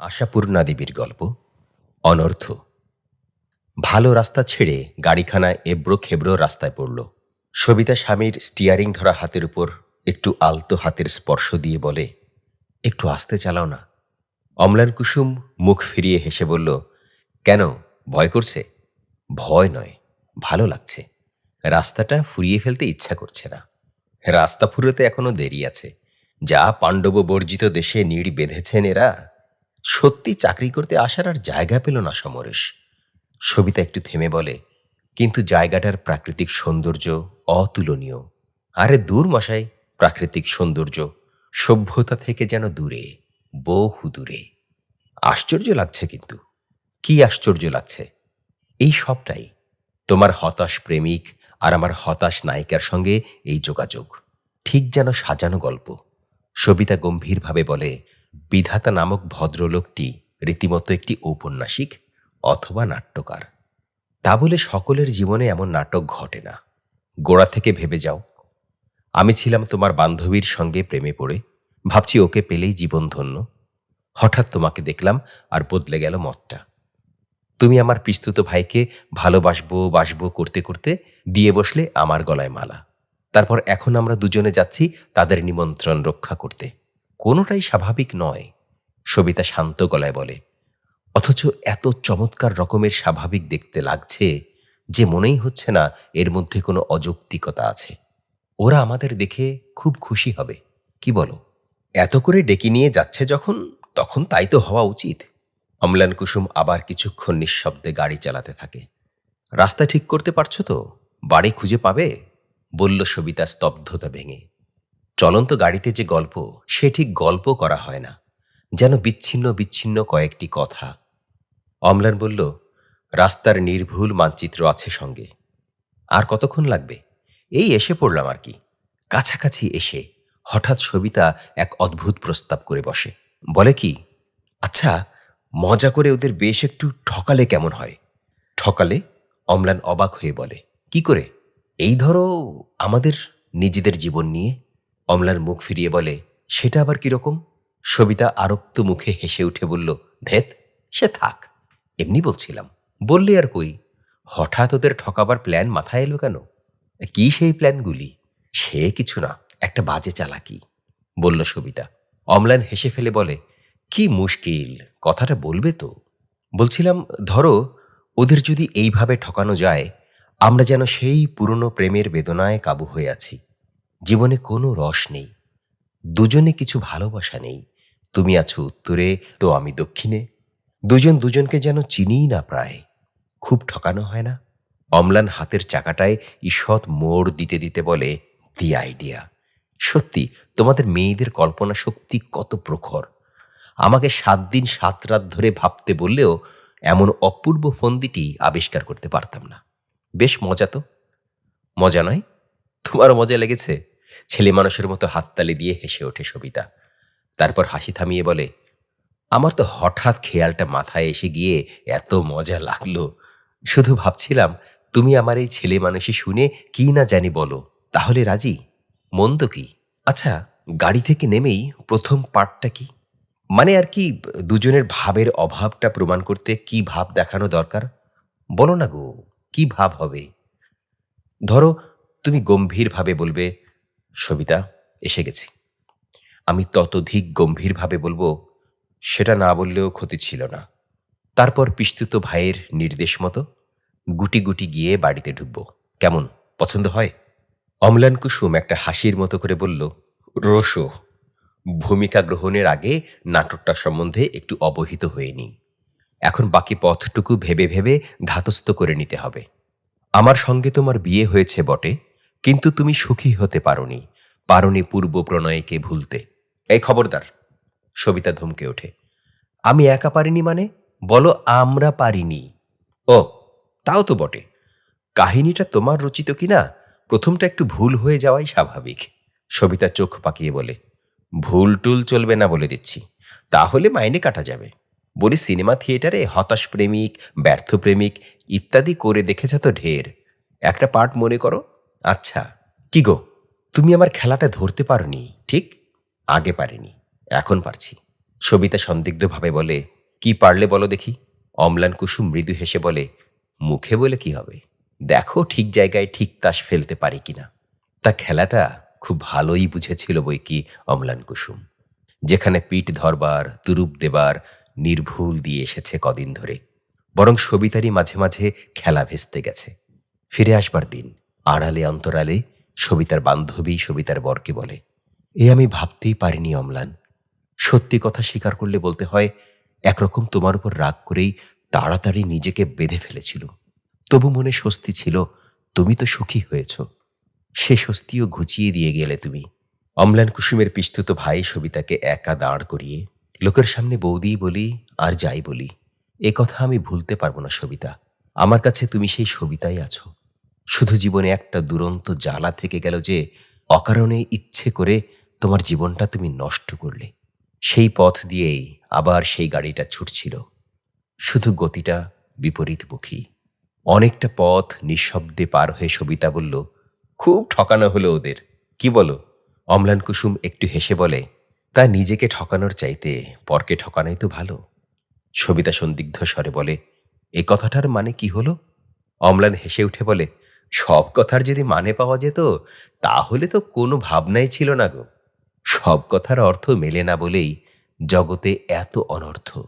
আশাপূর্ণা দেবীর গল্প, অনর্থ। ভালো রাস্তা ছেড়ে গাড়িখানা এবড়ো খেবড়ো রাস্তায় পড়ল। সবিতা স্বামীর স্টিয়ারিং ধরা হাতের উপর একটু আলতো হাতের স্পর্শ দিয়ে বলে, একটু আস্তে চালাও না। অম্লান কুসুম মুখ ফিরিয়ে হেসে বলল, কেন, ভয় করছে? ভয় নয়, ভালো লাগছে। রাস্তাটা ফুরিয়ে ফেলতে ইচ্ছা করছে না। রাস্তা ফুরোতে এখনও দেরি আছে। যা পাণ্ডব বর্জিত দেশে নিড় বেঁধেছেন এরা সত্যি চাকরি করতে আসার আর জায়গা পেল না সমরেশ। সবিতা একটু থেমে বলে, কিন্তু জায়গাটার প্রাকৃতিক সৌন্দর্য অতুলনীয়। আরে দূর মশাই, প্রাকৃতিক সৌন্দর্য। সভ্যতা থেকে যেন দূরে, বহু দূরে। আশ্চর্য লাগছে কিন্তু। কি আশ্চর্য লাগছে? এই সবটাই। তোমার হতাশ প্রেমিক আর আমার হতাশ নায়িকার সঙ্গে এই যোগাযোগ। ঠিক যেন সাজানো গল্প। সবিতা গম্ভীরভাবে বলে বিধাতা নামক ভদ্রলোকটি রীতিমতো একটি ঔপন্যাসিক অথবা নাট্যকার। তা বলে সকলের জীবনে এমন নাটক ঘটে না। গোড়া থেকে ভেবে যাও। আমি ছিলাম তোমার বান্ধবীর সঙ্গে প্রেমে পড়ে। ভাবছি ওকে পেলেই জীবন ধন্য। হঠাৎ তোমাকে দেখলাম আর বদলে গেল মতটা। তুমি আমার পিস্তুত ভাইকে ভালোবাসবো, বাসবো করতে করতে দিয়ে বসলে আমার গলায় মালা। তারপর এখন আমরা দুজনে যাচ্ছি তাদের নিমন্ত্রণ রক্ষা করতে। কোনোটাই স্বাভাবিক নয়, সবিতা শান্ত গলায় বলে। অথচ এত চমৎকার রকমের স্বাভাবিক দেখতে লাগছে যে মনেই হচ্ছে না এর মধ্যে কোনো অযৌক্তিকতা আছে। ওরা আমাদের দেখে খুব খুশি হবে, কি বলো? এত করে ডেকে নিয়ে যাচ্ছে যখন, তখন তাই তো হওয়া উচিত। অম্লান কুসুম আবার কিছুক্ষণ নিঃশব্দে গাড়ি চালাতে থাকে। রাস্তা ঠিক করতে পারছ তো? বাড়ি খুঁজে পাবে? বলল সবিতা স্তব্ধতা ভেঙে। চলন্ত গাড়িতে যে গল্প, সে ঠিক গল্প করা হয় না। যেন বিচ্ছিন্ন বিচ্ছিন্ন কয়েকটি কথা। অম্লান বলল, রাস্তার নির্ভুল মানচিত্র আছে সঙ্গে। আর কতক্ষণ লাগবে? এই এসে পড়লাম আর কি। কাছাকাছি এসে হঠাৎ সবিতা এক অদ্ভুত প্রস্তাব করে বসে। বলে কি আচ্ছা মজা করে ওদের বেশ একটু ঠকালে কেমন হয়? ঠকালে? অম্লান অবাক হয়ে বলে, কি করে? এই ধরো, আমাদের নিজেদের জীবন নিয়ে। অমলার মুখ ফিরিয়ে বলে, সেটা আবার কীরকম? সবিতা আরক্ত মুখে হেসে উঠে বলল ধেত সে থাক। এমনি বলছিলাম। বললে আর কই? হঠাৎ ওদের ঠকাবার প্ল্যান মাথায় এলো কেন? কি সেই প্ল্যানগুলি? সে কিছু না, একটা বাজে চালাকি। বলল সবিতা। অমলান হেসে ফেলে বলে, কি মুশকিল, কথাটা বলবে তো। বলছিলাম, ধরো, ওদের যদি এইভাবে ঠকানো যায়, আমরা যেন সেই পুরনো প্রেমের বেদনায় কাবু হয়ে আছি। জীবনে কোনো রস নেই। দুজনে কিছু ভালোবাসা নেই। তুমি আছো উত্তরে, তো আমি দক্ষিণে। দুজন দুজনকে যেন চিনিই না প্রায় খুব ঠকানো হয় না? অম্লান হাতের চাকাটায় ঈষৎ মোড় দিতে দিতে বলে, দি আইডিয়া। সত্যি, তোমাদের মেয়েদের কল্পনা শক্তি কত প্রখর। আমাকে সাত দিন সাত রাত ধরে ভাবতে বললেও এমন অপূর্ব ফন্দিটি আবিষ্কার করতে পারতাম না। বেশ মজা তো। মজা নয়? তোমারও মজা লেগেছে? ছেলে মানুষের মতো হাততালি দিয়ে হেসে ওঠে সবিতা। তারপর হাসি থামিয়ে বলে, আমার তো হঠাৎ খেয়ালটা মাথায় এসে গিয়ে এত মজা লাগল। শুধু ভাবছিলাম, তুমি আমার এই ছেলে মানুষই শুনে কি না জানি বলো। তাহলে রাজি? মন্দ কি? আচ্ছা গাড়ি থেকে নেমেই প্রথম পার্টটা কি? মানে আর কি, দুজনের ভাবের অভাবটা প্রমাণ করতে কি ভাব দেখানো দরকার? বলো না গো, কি ভাব হবে? ধরো, তুমি গম্ভীরভাবে বলবে সবিতা, এসে গেছি। আমি ততধিক গম্ভীরভাবে বলব, সেটা না বললেও ক্ষতি ছিল না। তারপর পিস্তুত ভাইয়ের নির্দেশ মতো গুটি গুটি গিয়ে বাড়িতে ঢুকব। কেমন, পছন্দ হয়? অম্লান কুসুম একটা হাসির মতো করে বলল রসো ভূমিকা গ্রহণের আগে নাটকটা সম্বন্ধে একটু অবহিত হয়ে নিই। এখন বাকি পথটুকু ভেবে ভেবে ধাতস্থ করে নিতে হবে। আমার সঙ্গে তোমার বিয়ে হয়েছে বটে। কিন্তু তুমি সুখী হতে পারোনি। পারোনি পূর্ব প্রণয়কে ভুলতে। এই খবরদার, সবিতা ধমকে ওঠে। আমি একা পারিনি মানে? বলো আমরা পারিনি। ও, তাও তো বটে। কাহিনীটা তোমার রচিত কিনা? প্রথমটা একটু ভুল হয়ে যাওয়াই স্বাভাবিক। সবিতা চোখ পাকিয়ে বলে, ভুল টুল চলবে না বলে দিচ্ছি। তাহলে মাইনে কাটা যাবে। বলি সিনেমা থিয়েটারে হতাশ প্রেমিক, ব্যর্থ প্রেমিক ইত্যাদি করে দেখেছ তো ঢের। একটা পার্ট মনে করো। আচ্ছা কি গো? তুমি আমার খেলাটা ধরতে পারোনি, ঠিক? আগে পারিনি, এখন পারছি। সবিতা সন্দিগ্ধভাবে বলে, কি পারলে বলো দেখি? অম্লান কুসুম মৃদু হেসে বলে, মুখে বলে কি হবে? দেখো ঠিক জায়গায় ঠিক তাস ফেলতে পারি কিনা। তা খেলাটা খুব ভালোই বুঝেছিল বই কি অম্লান কুসুম। যেখানে পিঠ ধরবার, তুরুপ দেবার, নির্ভুল দিয়ে এসেছে কদিন ধরে। বরং সবিতারই মাঝে মাঝে খেলা ভেস্তে গেছে। ফিরে আসবার দিন আড়ালে, অন্তরালে সবিতার বান্ধবী সবিতার বরকে বলে, এ আমি ভাবতেই পারিনি অম্লান। সত্যি কথা স্বীকার করলে বলতে হয়, একরকম তোমার উপর রাগ করেই তাড়াতাড়ি নিজেকে বেঁধে ফেলেছিল। তবু মনে স্বস্তি ছিল, তুমি তো সুখী হয়েছ। সে স্বস্তিও ঘুচিয়ে দিয়ে গেলে তুমি। অম্লান কুসুমের পিস্তুত ভাই সবিতাকে একা দাঁড় করিয়ে, লোকের সামনে বৌদি বলি আর যাই বলি, এ কথা আমি ভুলতে পারব না সবিতা। আমার কাছে তুমি সেই সবিতাই আছো। শুধু জীবনে একটা দুরন্ত জ্বালা থেকে গেল যে অকারণে ইচ্ছে করে তোমার জীবনটা তুমি নষ্ট করলে। সেই পথ দিয়েই আবার সেই গাড়িটা ছুটছিল। শুধু গতিটা বিপরীতমুখী। অনেকটা পথ নিঃশব্দে পার হয়ে সবিতা বলল, খুব ঠকানো হলো ওদের। কি বলো? অম্লান কুসুম একটু হেসে বলে, তা নিজেকে ঠকানোর চাইতে পরকে ঠকানোই তো ভালো। সবিতা সন্দিগ্ধ স্বরে বলে, এ কথাটার মানে কি হলো? অম্লান হেসে উঠে বলে সব কথার যদি মানে পাওয়া যেত, তাহলে তো কোনো ভাবনাই ছিল না গো। সব কথার অর্থ মেলে না বলেই জগতে এত অনর্থ।